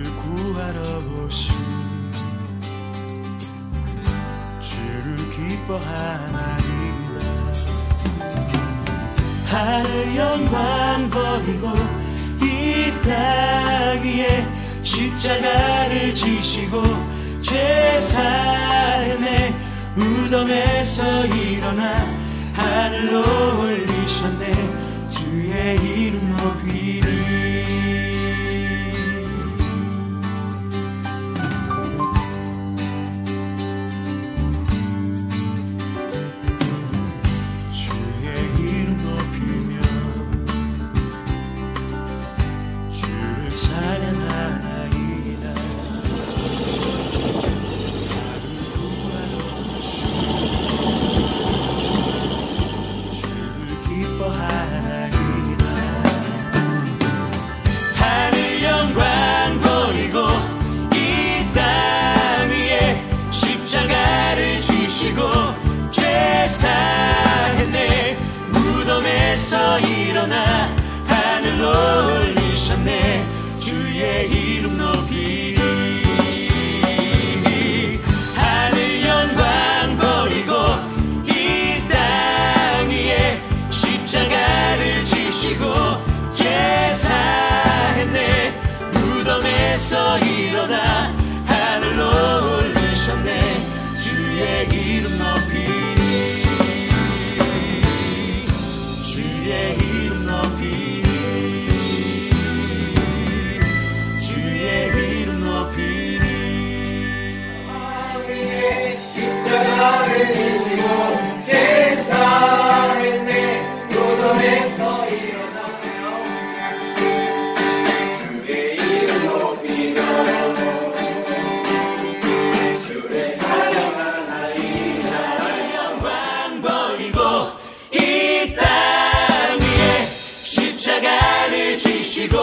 다 나를 구하러 오신 주를 기뻐하나이다. 하늘 영광 버리고 이 땅 위에 십자가를 지시고 죄 사했네 무덤에서 일어나 하늘로 올리 주의 이름 높이리 하늘 영광 버리고 이 땅 위에 십자가를 지시고 제사했네. 무덤에서 일어나 하늘로 올리셨네. 주의 이름 높이리 주의 이름 땅 위에 십자가를 지시고